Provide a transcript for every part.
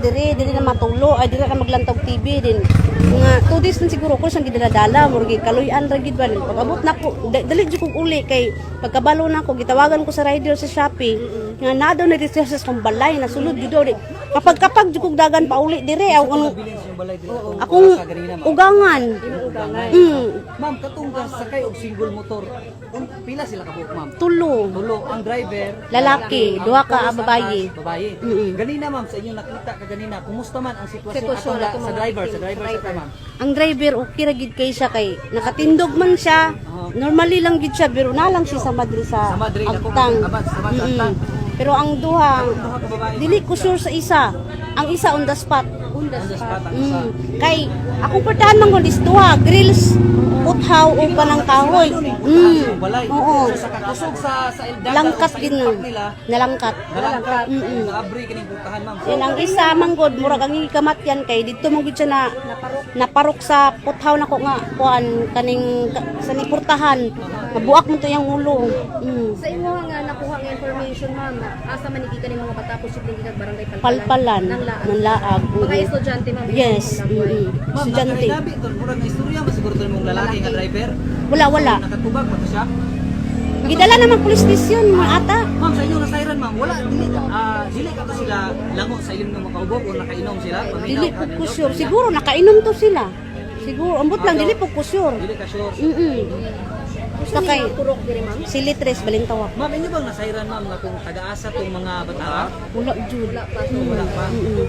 diri, diri na matulo, ay diri na maglantog TV din. Mga 2 days na siguro ko sang gidala-dala, murgi kaluyan ra gid ba. Pag-abot na ko, da- dali jud kog uli kay pagkabalo na ko gitawagan ko sa rider sa Shopee. Nga na daw na dito sa kong balay na sulod jud di. Kapag kapag jud kog dagan pa uli diri, aw ano akong ugangan. Mm, Ma'am, katong ka sakay og single motor. Un, pila sila ka buok, ma'am? tulo. Tulo ang driver, Lalaki, duha ka babaye. babae. Mm-mm. Ganina ma'am, sa inyo nakita ka ganina, kumusta man ang sitwasyon Sitwasyon ato ato sa mga driver, sa team, driver sa driver. ma'am. Ang driver okay ra gid kay siya kay nakatindog man siya. Normally lang gid siya pero na lang siya sa Madrid sa, Sa Madrid, ako Agtang. abad, sa Mm-mm. Agtang. Pero ang duha, dili ko sure sa isa. Ang isa on the spot. On the spot ang isa. Mm. Kay akong duha, grills, uthaw o panang kahoy. Mm. Oo. So, sa sa ildaga Langkat impact nila, Nalangkat. nalangkat, Mm-mm. naabri kining putahan ma'am. Yan ang isa manggod murag ang ikamat yan kay dito mo gid siya na naparok sa puthaw nako nga kuan kaning ka- sa nipurtahan. Nabuak mo to yung ulo. Mm. Sa imo nga nakuha nga information ma'am, asa man iki kani mga bata posible gid barangay palpalan. Palpalan, Nang laag. nanlaag. Mga mm. estudyante ma'am. Yes. mga mm Ma'am, Estudyante. nakahinabi to, murag na istorya ba siguro mong lalaki nga driver? Wala wala. Nakatubag ba to siya? Gidala naman police station mga ata. Ma'am, sa inyo na siren ma'am, wala dili ka ah dili ka to sila lango sa ilim ng makaubok o nakainom sila, paminaw. Dili po paminaw, ko sure. Siguro nakainom to sila. Siguro ambot lang dili po ko sure. Dili ka sure. Mm. Basta kay turok diri ma'am. Silitres balintawak. Ma'am, inyo bang nasairan ma'am na kung taga-asa tong mga bata? Wala jud. Wala pa. Wala pa. Mm.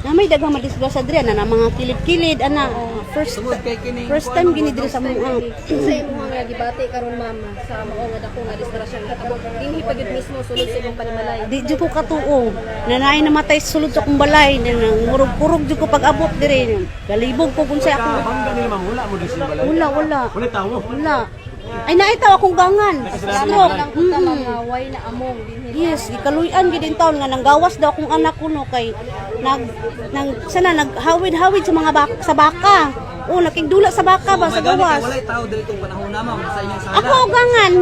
Na may daghang madisgrasya diri ana mga kilid-kilid ana first kay kining first time gini diri sa mga Sa imo nga gibati karon ma'am sa mao nga dako nga distrasyon katabo. Dinhi pagid mismo sulod sa imong panimalay. di jud ko katuo nanay namatay sulod sa akong balay nang murug-kurog jud ko pag abot diri galibog ko kun sa ako wala mo di balay. wala wala Wala tawo. wala ay naitaw akong gangan stroke Lang Mm-mm. ta mga way na among dinhi. Yes, ikaluyan gid din taon nga nanggawas daw akong anak ko no kay nag nang sana naghawid-hawid sa mga bak sa baka. Oh, nakigdula sa baka ba sa gawas. walay tao diri tong panahon na ma'am sa inyong sala. Ako gangan